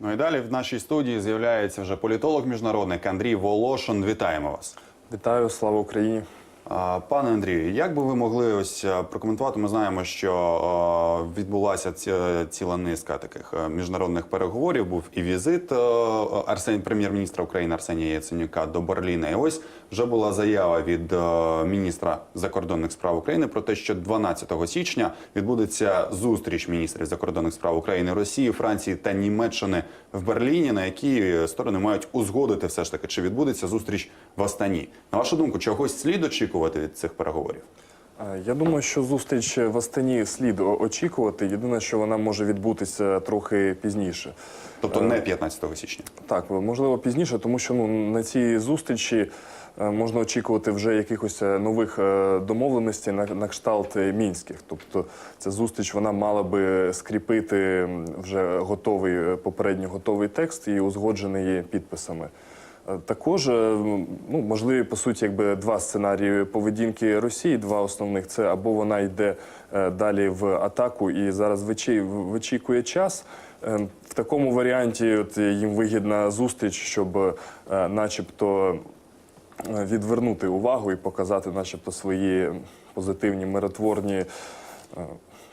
Ну і далі в нашій студії з'являється вже політолог-міжнародник Андрій Волошин. Вітаємо вас. Вітаю, слава Україні. Пане Андрію, як би ви могли ось е, прокоментувати? Ми знаємо, що е, відбулася ці- ціла низка таких е, міжнародних переговорів. Був і візит е, Арсен, прем'єр-міністра України Арсенія Яценюка до Берліна. І ось вже була заява від е, міністра закордонних справ України про те, що 12 січня відбудеться зустріч міністрів закордонних справ України, Росії, Франції та Німеччини в Берліні, на якій сторони мають узгодити все ж таки, чи відбудеться зустріч в Астані. На вашу думку, чогось слід очікувати від цих переговорів? Е, Я думаю, що зустріч в Астані слід очікувати. Єдине, що вона може відбутися трохи пізніше. Тобто не 15 січня. Так, можливо, пізніше, тому що ну на цій зустрічі е, можна очікувати вже якихось е, нових е, домовленостей на, на кшталт е, мінських. Тобто, ця зустріч вона мала би скріпити вже готовий е, попередньо готовий текст і узгоджений підписами. Також е, ну можливі по суті, якби два сценарії поведінки Росії. Два основних це або вона йде е, далі в атаку і зараз вичікує час. Е, В такому варіанті от їм вигідна зустріч, щоб, начебто, відвернути увагу і показати, начебто, свої позитивні миротворні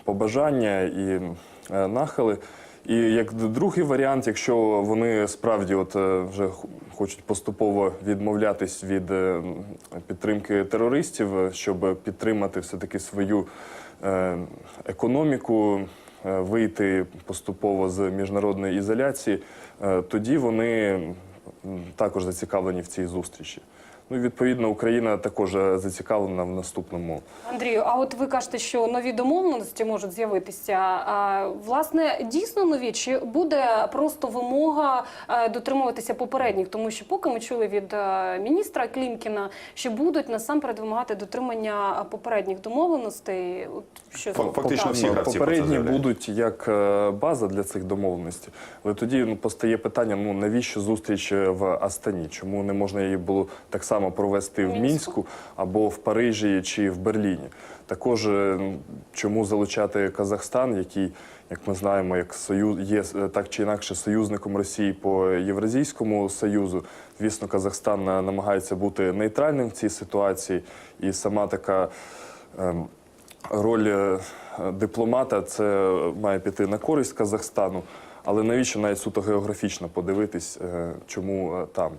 побажання і нахили. І як другий варіант, якщо вони справді от е, вже хочуть поступово відмовлятись від е, підтримки терористів, е, щоб підтримати все-таки свою е, економіку, вийти поступово з міжнародної ізоляції, тоді вони також зацікавлені в цій зустрічі. Ну відповідно Україна також е, зацікавлена в наступному. Андрію, а от ви кажете, що нові домовленості можуть з'явитися. А, власне, дійсно нові, чи буде просто вимога е, дотримуватися попередніх? Тому що поки ми чули від е, міністра Клімкіна, що будуть насамперед вимагати дотримання попередніх домовленостей. От що фактично Так. всі гравці попередні будуть як база для цих домовленостей. Але тоді ну, постає питання: ну навіщо зустріч в Астані? Чому не можна її було так само провести в Мінську. Або в Парижі чи в Берліні? Також е, чому залучати Казахстан, який, як ми знаємо, як союз є е, так чи інакше союзником Росії по Євразійському союзу. Звісно, Казахстан е, намагається бути нейтральним в цій ситуації, і сама така. ем, роль дипломата це має піти на користь Казахстану. Але навіщо навіть суто географічно подивитись, чому там?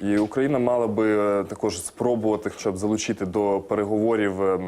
І Україна мала би е, також спробувати, щоб залучити до переговорів е,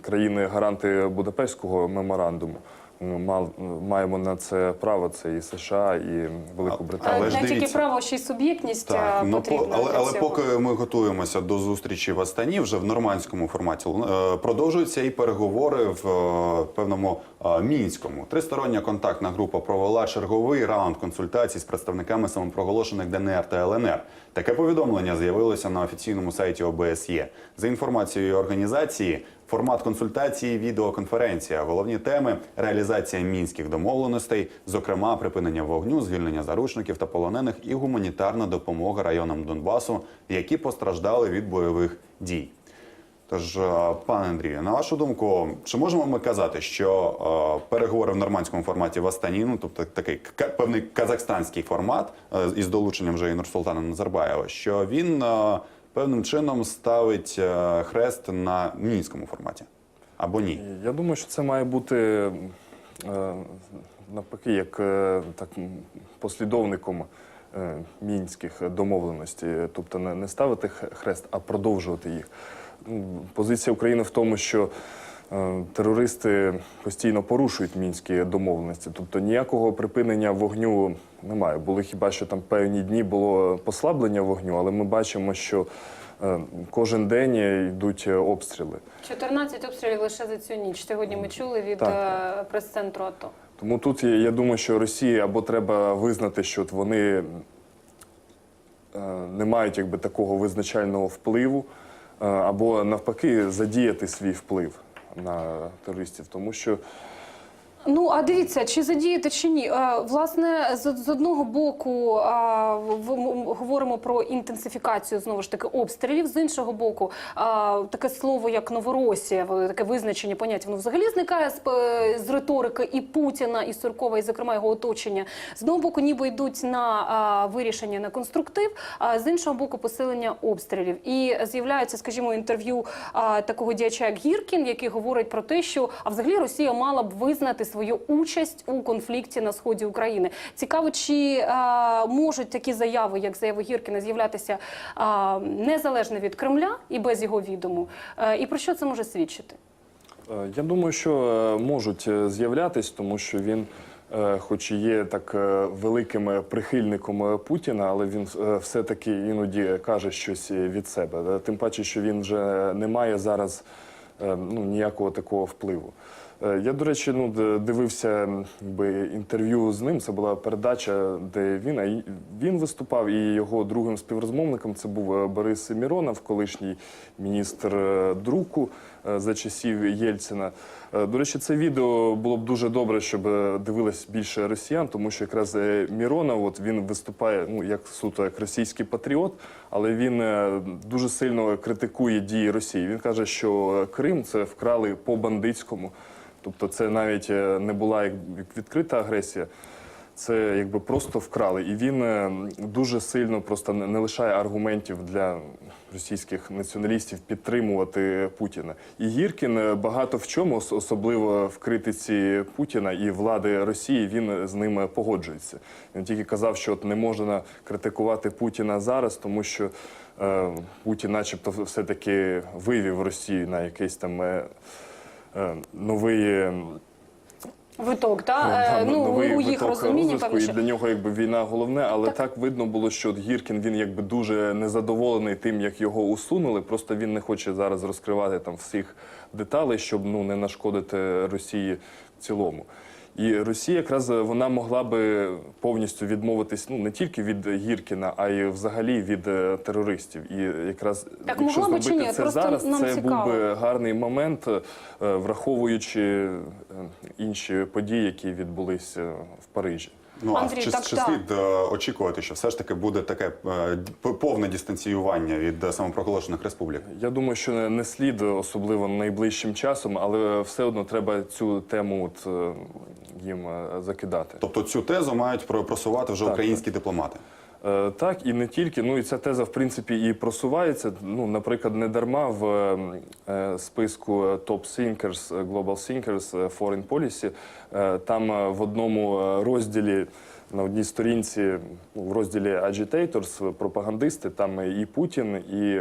країни гаранти Будапештського меморандуму. Ми мал- маємо на це право. Це і США, і Велику Е, Але ж Не тільки дивіться. право, ще й суб'єктність е, Так, ну, по, але, для але цього. поки ми готуємося до зустрічі в Астані, вже в нормандському форматі е, продовжуються і переговори в е, певному е, мінському. Тристороння контактна група провела черговий раунд консультацій з представниками самопроголошених ДНР та ЛНР. Таке повідомлення з'явилося на офіційному сайті ОБСЄ. За інформацією організації, формат консультації, відеоконференція. Головні теми реалізація мінських домовленостей, зокрема припинення вогню, звільнення заручників та полонених і гуманітарна допомога районам Донбасу, які постраждали від бойових дій. Тож, е, пане Андрію, на вашу думку, чи можемо ми казати, що е, переговори в нормандському форматі в Астані, ну тобто такий к- певний казахстанський формат е, із долученням вже Нурсултана Назарбаєва, що він певним чином ставить е, хрест на мінському форматі або ні? Я думаю, що це має бути е, навпаки, як е, так послідовником мінських домовленостей, тобто не, ставити хрест, а продовжувати їх. Позиція України в тому, що терористи постійно порушують мінські домовленості, тобто ніякого припинення вогню немає. Були хіба що там певні дні було послаблення вогню, але ми бачимо, що е, кожен день йдуть е, обстріли. 14 обстрілів лише за цю ніч. Сьогодні ми чули від Так. е, прес-центру АТО. Тому тут я, думаю, що Росії або треба визнати, що вони е, не мають якби такого визначального впливу, е, або навпаки задіяти свій вплив на терористів, тому що Ну а дивіться, чи задіяти чи ні? Е, Власне, з, одного боку говоримо про інтенсифікацію знову ж таки обстрілів. З іншого боку, таке слово як Новоросія, таке визначення поняття, воно взагалі зникає з, риторики і Путіна, і Суркова, і зокрема його оточення. З одного боку, ніби йдуть на вирішення на конструктив, а з іншого боку, посилення обстрілів. І з'являється, скажімо, інтерв'ю такого діяча як Гіркін, який говорить про те, що а взагалі Росія мала б визнати свою участь у конфлікті на сході України. Цікаво, чи а, можуть такі заяви, як заяви Гіркіна, з'являтися а, незалежно від Кремля і без його відому. Е, і про що це може свідчити? Е, Я думаю, що е, можуть е, з'являтись, тому що він, е, хоч і є так е, великим е, прихильником е, Путіна, але він е, все-таки іноді каже щось від себе. Е, Тим паче, що він вже не має зараз е, ну, ніякого такого впливу. Е, Я, до речі, ну, дивився би, інтерв'ю з ним. Це була передача, де він, а він виступав, і його другим співрозмовником це був е, Борис Міронов, колишній міністр е, друку за часів Єльцина. Е, До речі, це відео було б дуже добре, щоб е, дивилось більше росіян, тому що якраз е, Міронов, от він виступає ну як суто як російський патріот, але він е, дуже сильно критикує дії Росії. Він каже, що е, Крим це вкрали по бандитському. Тобто, це навіть е, не була як відкрита агресія. Це якби просто вкрали, і він е, дуже сильно просто не лишає аргументів для російських націоналістів підтримувати Путіна. І Гіркін е, багато в чому, особливо в критиці Путіна і влади Росії, він з ним погоджується. Він тільки казав, що от не можна критикувати Путіна зараз, тому що е, Путін, начебто, все таки вивів Росію на якийсь там е, е, новий. Виток, та? Там Е, ну, новий у їх розвитку, певно, і для нього якби війна головне, але Так. так. видно було, що Гіркін він якби дуже незадоволений тим, як його усунули. Просто він не хоче зараз розкривати там всіх деталей, щоб ну не нашкодити Росії в цілому. І Росія якраз вона могла би повністю відмовитись ну не тільки від Гіркіна, а й взагалі від е, терористів. І якраз Так якщо могла би чи зробити ні? це Просто зараз, нам це цікаво. був би гарний момент, е, враховуючи е, інші події, які відбулися в Парижі. Ну Андрій, а чи, так, чи так. слід е, очікувати, що все ж таки буде таке е, повне дистанціювання від е, самопроголошених республік? Я думаю, що не- слід, особливо найближчим часом, але все одно треба цю тему от, їм закидати. Тобто цю тезу мають про- просувати вже Так, українські дипломати. Е, Так, і не тільки. Ну і ця теза, в принципі, і просувається. Ну, наприклад, не дарма в е, е, списку Top Thinkers, Global Thinkers Foreign Policy, там в одному розділі. На одній сторінці, ну, в розділі Agitators, пропагандисти, там і Путін, і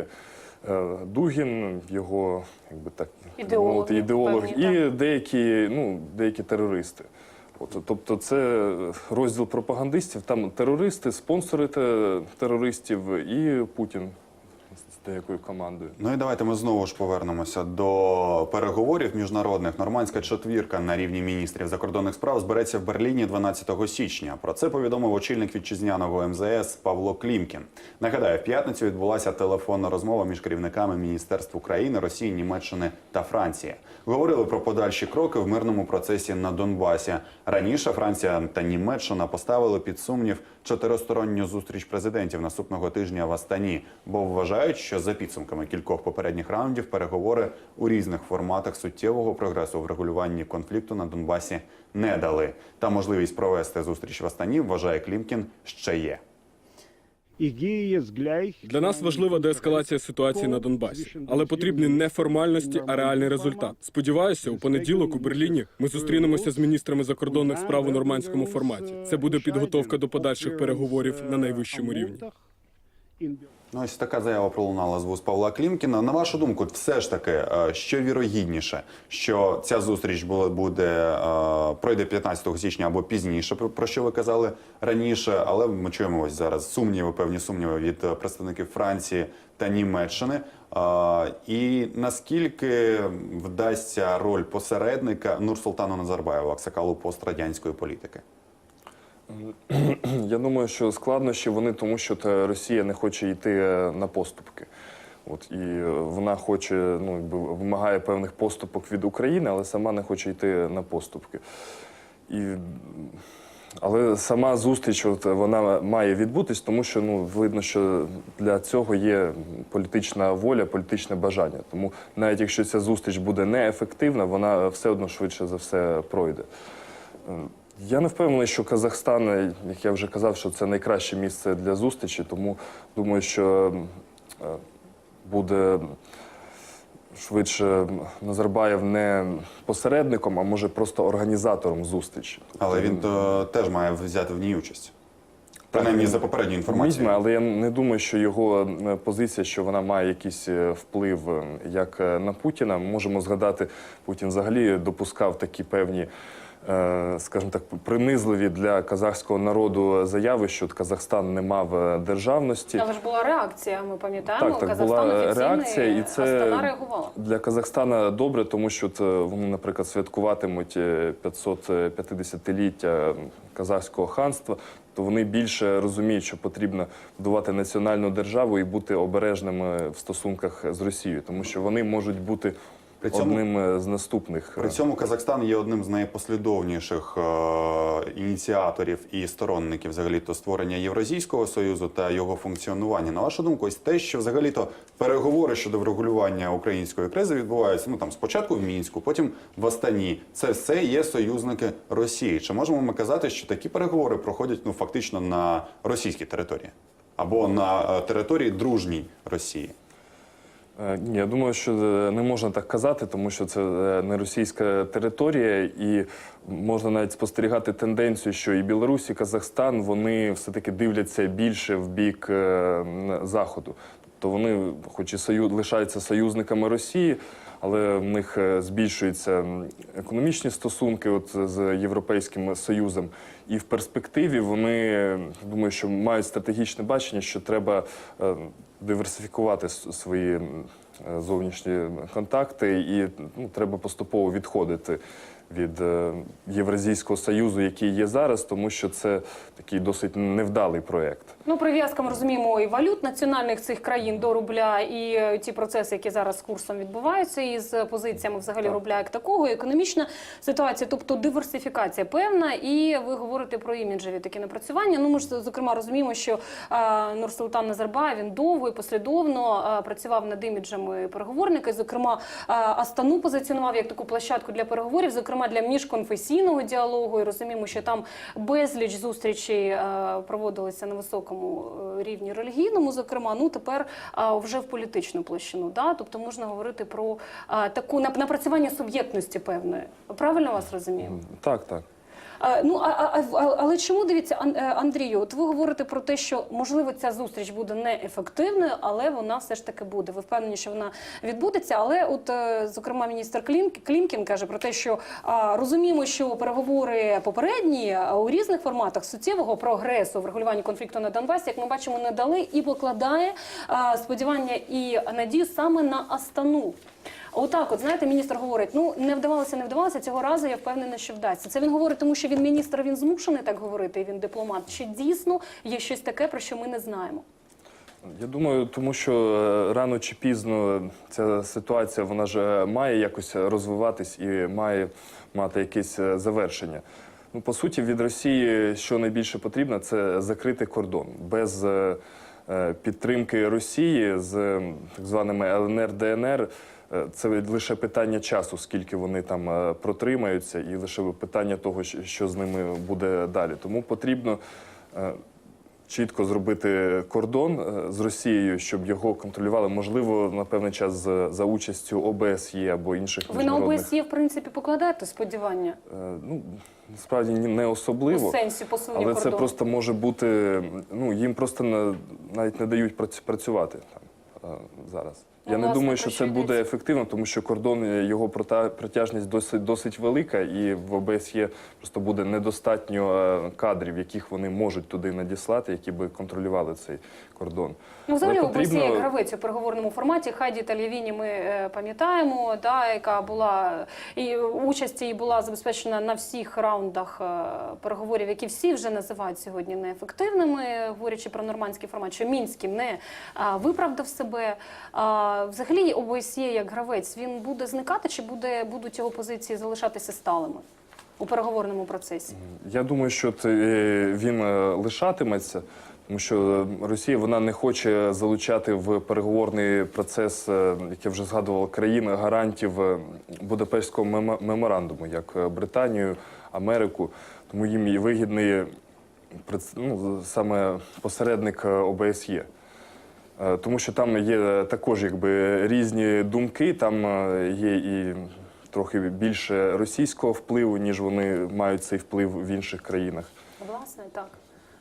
Дугін, його якби так Ідеологи мовити, ідеолог, і деякі, ну, деякі терористи. От, тобто це розділ пропагандистів, там терористи, спонсори те- терористів і Путін з деякою командою. Ну і давайте ми знову ж повернемося до переговорів міжнародних. Нормандська четвірка на рівні міністрів закордонних справ збереться в Берліні 12 січня. Про це повідомив очільник вітчизняного МЗС Павло Клімкін. Нагадаю, в п'ятницю відбулася телефонна розмова між керівниками міністерств України, Росії, Німеччини та Франції. Говорили про подальші кроки в мирному процесі на Донбасі. Раніше Франція та Німеччина поставили під сумнів чотиристоронню зустріч президентів наступного тижня в Астані, бо вважають, що за підсумками кількох попередніх раундів переговори у різних форматах суттєвого прогресу в регулюванні конфлікту на Донбасі не дали. Та можливість провести зустріч в Астані, вважає Клімкін, ще є. Для нас важлива деескалація ситуації на Донбасі, але потрібні не формальності, а реальний результат. Сподіваюся, у понеділок у Берліні ми зустрінемося з міністрами закордонних справ у нормандському форматі. Це буде підготовка до подальших переговорів на найвищому рівні. Ну, ось така заява пролунала з вуст Павла Клімкіна. На вашу думку, все ж таки, е, що вірогідніше, що ця зустріч буде е, пройде 15 січня або пізніше, про- що ви казали раніше, але ми чуємо ось зараз сумніви, певні сумніви від е, представників Франції та Німеччини. І наскільки вдасться роль посередника Нурсултану Назарбаєву, аксакалу пострадянської політики? Я думаю, що складнощі вони тому, що Росія не хоче йти е, на поступки. От і е, вона хоче, ну вимагає певних поступок від України, але сама не хоче йти на поступки. І, але сама зустріч от, вона має відбутись, тому що ну, видно, що для цього є політична воля, політичне бажання. Тому навіть якщо ця зустріч буде неефективна, вона все одно швидше за все пройде. Я не впевнений, що Казахстан, як я вже казав, що це найкраще місце для зустрічі, тому думаю, що е, буде швидше Назарбаєв не посередником, а може просто організатором зустрічі. Але він е, теж має взяти в ній участь. Принаймні за попередньою інформацією. Візьме, але я не думаю, що його позиція, що вона має якийсь е, вплив як на Путіна. Можемо згадати, Путін взагалі допускав такі певні. Е, Скажімо так, принизливі для казахського народу заяви, що Казахстан не мав е, державності. Але ж була реакція, ми пам'ятаємо. Так, так Казахстан була реакція, і це для Казахстана добре, тому що це вони, наприклад, святкуватимуть е, 550-ліття казахського ханства. То вони більше розуміють, що потрібно будувати національну державу і бути обережними в стосунках з Росією, тому що вони можуть бути При цьому- одним е, з наступних. При цьому Казахстан є одним з найпослідовніших е, ініціаторів і сторонників взагалі-то створення Євразійського союзу та його функціонування. На вашу думку, ось те, що взагалі-то переговори щодо врегулювання української кризи відбуваються ну там спочатку в мінську, потім в Астані. Це все є союзники Росії. Чи можемо ми казати, що такі переговори проходять ну фактично на російській території або на е, території дружній Росії? Е, Ні, я думаю, що е, не можна так казати, тому що це е, не російська територія, і можна навіть спостерігати тенденцію, що і Білорусь, і Казахстан вони все-таки дивляться більше в бік заходу. Тобто вони, хоч і сою, лишаються союзниками Росії, але в них е, збільшуються економічні стосунки от з Європейським Союзом. І в перспективі вони е, думаю, що мають стратегічне бачення, що треба е, диверсифікувати свої е, зовнішні контакти, і ну, треба поступово відходити від е, Євразійського союзу, який є зараз, тому що це такий досить невдалий проєкт. Ну, прив'язка ми розуміємо і валют національних цих країн до рубля, і е, ті процеси, які зараз з курсом відбуваються, і з позиціями взагалі рубля як такого, і економічна ситуація, тобто диверсифікація певна. І ви говорите про іміджеві такі напрацювання. Ну, ми ж зокрема розуміємо, що е, Нурсултан Назарбаєв він довго і послідовно е, працював над іміджами переговорника. Зокрема, е, Астану позиціонував як таку площадку для переговорів, зокрема для міжконфесійного діалогу. І розуміємо, що там безліч зустрічей е, проводилися на високому е, рівні релігійному, зокрема, ну тепер е, вже в політичну площину. Да? Тобто можна говорити про таку нап- напрацювання суб'єктності певної. Правильно вас розумію? Так, так. Ну а, а, а- але чому дивіться, е, Андрію? От ви говорите про те, що можливо ця зустріч буде неефективною, але вона все ж таки буде. Ви впевнені, що вона відбудеться. Але, от е, зокрема, міністр Клім, Клімкін каже про те, що а, розуміємо, що переговори попередні у різних форматах суттєвого прогресу в регулюванні конфлікту на Донбасі, як ми бачимо, не дали і покладає а, сподівання і надію саме на Астану. Отак, от знаєте, міністр говорить: ну не вдавалося, не вдавалося. Цього разу я впевнена, що вдасться. Це він говорить, тому що він міністр, він змушений так говорити, і він дипломат. Чи дійсно є щось таке, про що ми не знаємо? Я думаю, тому що е, рано чи пізно ця ситуація вона ж е, має якось розвиватись і має мати якесь е, завершення. Ну, по суті, від Росії що найбільше потрібно, це закрити кордон без е, е, підтримки Росії з е, так званими ЛНР ДНР. Е, Це лише питання часу, скільки вони там е, протримаються, і лише питання того, що з ними буде далі. Тому потрібно е, чітко зробити кордон з Росією, щоб його контролювали, можливо, на певний час за участю ОБСЄ або інших Ви на міжнародних. ОБСЄ, в принципі, покладаєте сподівання Ну насправді не у особливо. сенсі посилення Але кордону? це просто може бути. Ну їм просто навіть не дають працювати там зараз. Я не думаю, що це буде ефективно, тому що кордон е, його протяжність досить досить велика, і в ОБСЄ просто буде недостатньо е, кадрів, яких вони можуть туди надіслати, які би контролювали цей кордон. Ну, взагалі, ОБСЄ потрібно- як гравець у переговорному форматі. Хайді Тальявіні ми е, пам'ятаємо, да, яка була і участь її була забезпечена на всіх раундах переговорів, які всі вже називають сьогодні неефективними, говорячи про нормандський формат, що мінський не виправдав себе. Взагалі, ОБСЄ як гравець він буде зникати чи буде будуть його позиції залишатися сталими? у переговорному процесі? Я думаю, що е, він е, лишатиметься, тому що Росія вона не хоче залучати в переговорний процес, е, як я вже згадував, країн гарантів Будапештського меморандуму, як Британію, Америку. Тому їм і вигідний ну, саме посередник ОБСЄ. Е, Тому що там є також якби різні думки, там е, є і трохи більше російського впливу, ніж вони мають цей вплив в інших країнах. Власне, так.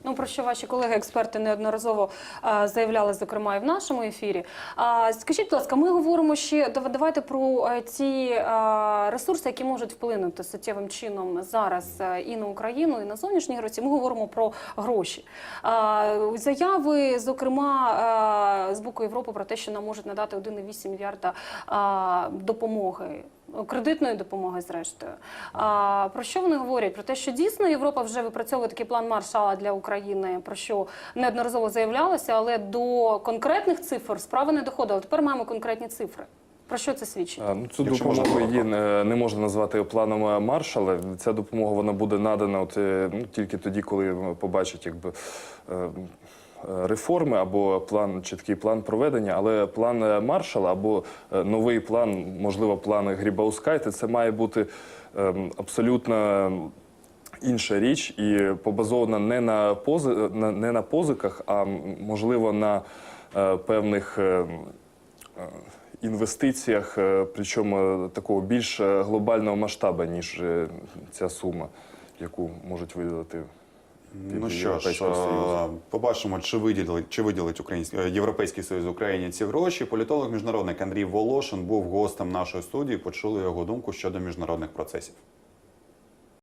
Ну, про що ваші колеги-експерти неодноразово а, заявляли, зокрема, і в нашому ефірі. А, скажіть, будь ласка, ми говоримо ще дав- давайте про ті а, ресурси, які можуть вплинути суттєвим чином зараз і на Україну, і на зовнішні гроші. Ми говоримо про гроші. А, заяви, зокрема, а, з боку Європи про те, що нам можуть надати 1,8 мільярда а, допомоги. Кредитної допомоги, зрештою. А, про що вони говорять? Про те, що дійсно Європа вже випрацьовує такий план Маршала для України, про що неодноразово заявлялося, але до конкретних цифр справи не доходило. Тепер маємо конкретні цифри. Про що це свідчить? А, Ну, цю Якщо допомогу можна її не, не можна назвати планом е, Маршала. Ця допомога вона буде надана от, е, ну, тільки тоді, коли побачать якби, е, е, реформи або план, чіткий план проведення. Але план е, Маршала або е, новий план, можливо, план Грібаускайте, це має бути е, абсолютно інша річ і побазована не на, пози, не на позиках, а можливо на е, певних. е, е, інвестиціях, е, причому е, такого більш е, глобального масштабу, ніж е, ця сума, яку можуть від Ну що ж, Союзу. побачимо, чи виділить, чи виділить Український е, Європейський Союз Україні ці гроші. Політолог міжнародник Андрій Волошин був гостем нашої студії. Почули його думку щодо міжнародних процесів.